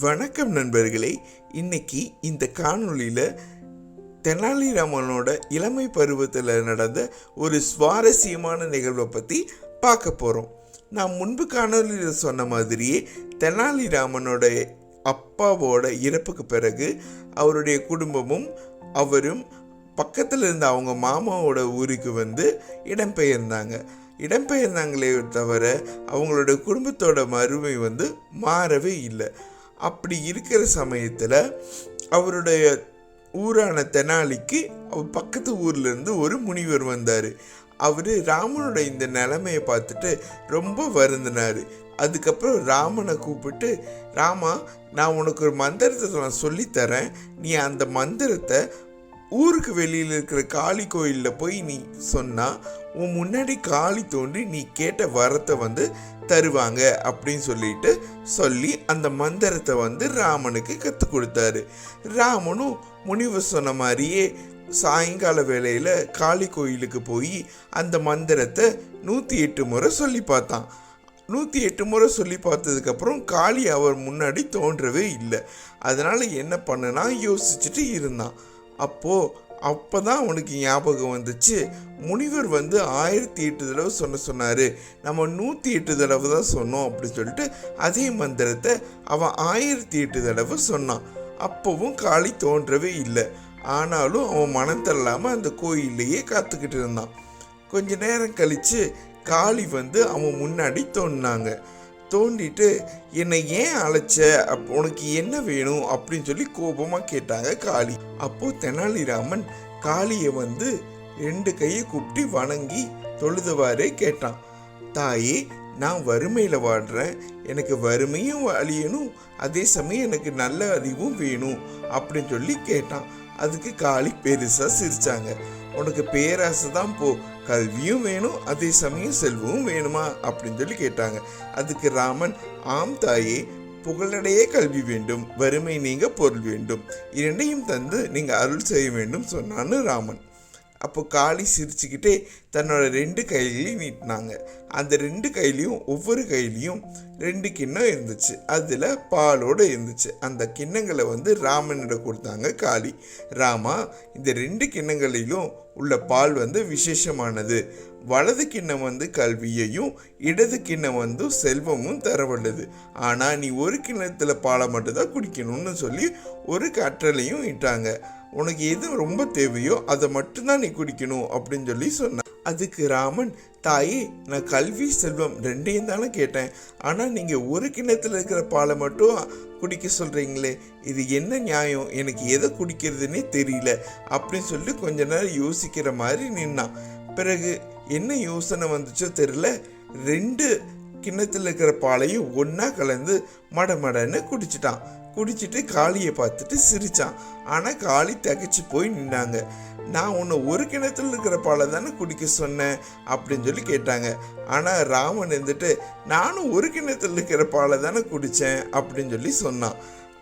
வணக்கம் நண்பர்களே இன்னைக்கு இந்த காணொளியில் தெனாலிராமனோட இளமை பருவத்தில் நடந்த ஒரு சுவாரஸ்யமான நிகழ்வை பற்றி பார்க்க போகிறோம் நான் முன்பு காணொலியில் சொன்ன மாதிரியே தெனாலிராமனோட அப்பாவோட இறப்புக்கு பிறகு அவருடைய குடும்பமும் அவரும் பக்கத்தில் இருந்த அவங்க மாமாவோட ஊருக்கு வந்து இடம்பெயர்ந்தாங்க. இடம்பெயர்ந்தாங்களே தவிர அவங்களோட குடும்பத்தோட மறுமை வந்து மாறவே இல்லை. அப்படி இருக்கிற சமயத்தில் அவருடைய ஊரான தெனாலிக்கு அவர் பக்கத்து ஊர்லேருந்து ஒரு முனிவர் வந்தார். அவர் ராமனோட இந்த நிலைமையை பார்த்துட்டு ரொம்ப வருந்தினார். அதுக்கப்புறம் ராமனை கூப்பிட்டு ராமா நான் உனக்கு ஒரு மந்திரத்தை நான் சொல்லித்தரேன் நீ அந்த மந்திரத்தை ஊருக்கு வெளியில் இருக்கிற காளி கோயிலில் போய் நீ சொன்னால் உன் முன்னாடி காளி தோன்றி நீ கேட்ட வரத்தை வந்து தருவாங்க அப்படின்னு சொல்லிட்டு சொல்லி அந்த மந்திரத்தை வந்து ராமனுக்கு கற்றுக் கொடுத்தாரு. ராமனும் முனிவர் சொன்ன மாதிரியே சாயங்கால வேளையில் காளி கோயிலுக்கு போய் அந்த மந்திரத்தை நூற்றி எட்டு முறை சொல்லி பார்த்தான். நூற்றி எட்டு முறை சொல்லி பார்த்ததுக்கப்புறம் காளி அவர் முன்னாடி தோன்றவே இல்லை. அதனால் என்ன பண்ணுனா யோசிச்சுட்டு இருந்தான். அப்போது அப்போ தான் அவனுக்கு ஞாபகம் வந்துச்சு. முனிவர் வந்து ஆயிரத்தி எட்டு தடவை சொன்ன சொன்னார். நம்ம நூற்றி எட்டு தடவை தான் சொன்னோம் அப்படின்னு சொல்லிட்டு அதே மந்திரத்தை அவன் ஆயிரத்தி எட்டு தடவை சொன்னான். அப்போவும் காளி தோன்றவே இல்லை. ஆனாலும் அவன் மனம் தள்ளாமல் அந்த கோயிலையே காத்துக்கிட்டு இருந்தான். கொஞ்ச நேரம் கழித்து காளி வந்து அவன் முன்னாடி தோணினாங்க தோண்டிட்டு என்னை ஏன் அழைச்ச? அப் உனக்கு என்ன வேணும்? அப்படின்னு சொல்லி கோபமாக கேட்டாங்க காளி. அப்போது தெனாலிராமன் காளியை வந்து ரெண்டு கையை கூப்பிட்டு வணங்கி தொழுதுவாரே கேட்டான். தாயே நான் வறுமையில் வாடுறேன் எனக்கு வறுமையும் அழியணும் அதே சமயம் எனக்கு நல்ல அறிவும் வேணும். அப்படின்னு சொல்லி கேட்டான். அதுக்கு காளி பெருசாக சிரிச்சாங்க. உனக்கு பேராசை தான் போ. கல்வியும் வேணும் அதே சமயம் செல்வமும் வேணுமா? அப்படின்னு சொல்லி கேட்டாங்க. அதுக்கு ராமன் ஆம் தாயே புகழடைய கல்வி வேண்டும் வறுமை நீங்க பொருள் வேண்டும். இரண்டையும் தந்து நீங்க அருள் செய்ய வேண்டும் சொன்னான்னு ராமன். அப்போ காளி சிரிச்சுக்கிட்டே தன்னோட ரெண்டு கையிலையும் நீட்டினாங்க. அந்த ரெண்டு கையிலையும் ஒவ்வொரு கையிலையும் ரெண்டு கிண்ணம் இருந்துச்சு. அதில் பாலோடு இருந்துச்சு. அந்த கிண்ணங்களை வந்து ராமனிடம் கொடுத்தாங்க காளி. ராமா இந்த ரெண்டு கிண்ணங்களிலும் உள்ள பால் வந்து விசேஷமானது. வலது கிண்ணம் வந்து கல்வியையும் இடது கிண்ணம் வந்து செல்வமும் தரவல்லது. ஆனால் நீ ஒரு கிண்ணத்தில் பாலை மட்டும்தான் குடிக்கணும்னு சொல்லி ஒரு கற்றலையும் இட்டாங்க. உனக்கு எது ரொம்ப தேவையோ அதை மட்டும்தான் நீ குடிக்கணும் அப்படின்னு சொல்லி சொன்னான். அதுக்கு ராமன் தாயே நான் கல்வி செல்வம் ரெண்டையும் தானே கேட்டேன். ஆனால் நீங்கள் ஒரு கிண்ணத்தில் இருக்கிற பாலை மட்டும் குடிக்க சொல்கிறீங்களே இது என்ன நியாயம்? எனக்கு எதை குடிக்கிறதுனே தெரியல அப்படின்னு சொல்லி கொஞ்ச நேரம் யோசிக்கிற மாதிரி நின்னான். பிறகு என்ன யோசனை வந்துச்சோ தெரில ரெண்டு கிண்ணத்தில் இருக்கிற பாலையும் ஒன்றா கலந்து மடமடன்னு குடிச்சிட்டான். குடிச்சிட்டு காளியை பார்த்துட்டு சிரிச்சான். ஆனால் காளி தகச்சு போய் நின்னாங்க. நான் உன்னை ஒரு கிணத்துல இருக்கிற பாலை தானே குடிக்க சொன்னேன் அப்படின்னு சொல்லி கேட்டாங்க. ஆனால் ராமன் இருந்துட்டு நானும் ஒரு கிணத்துல இருக்கிற பாலை தானே குடித்தேன் அப்படின்னு சொல்லி சொன்னான்.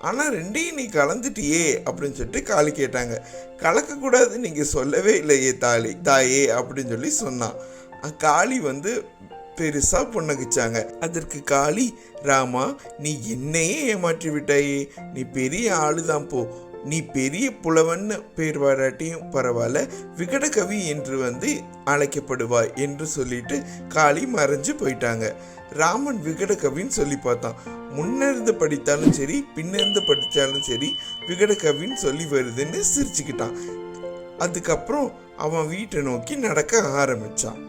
ஆனால் ரெண்டையும் நீ கலந்துட்டியே அப்படின்னு சொல்லிட்டு காளி கேட்டாங்க. கலக்கக்கூடாது நீங்கள் சொல்லவே இல்லையே தாலி தாயே அப்படின்னு சொல்லி சொன்னான். காளி வந்து பெருசாக பொண்ணகிச்சாங்க அதற்கு காளி ராமா நீ என்னையே ஏமாற்றி விட்டாயே. நீ பெரிய ஆளுதான் போ. நீ பெரிய புலவன்னு பேர் வராட்டியும் பரவாயில்ல. விகடகவி என்று வந்து அழைக்கப்படுவாய் என்று சொல்லிட்டு காளி மறைஞ்சு போயிட்டாங்க. ராமன் விகடகவின்னு சொல்லி பார்த்தான். முன்னிருந்து படித்தாலும் சரி பின்னிருந்து படித்தாலும் சரி விகடகவின்னு சொல்லி வருதுன்னு சிரிச்சுக்கிட்டான். அதுக்கப்புறம் அவன் வீட்டை நோக்கி நடக்க ஆரம்பிச்சான்.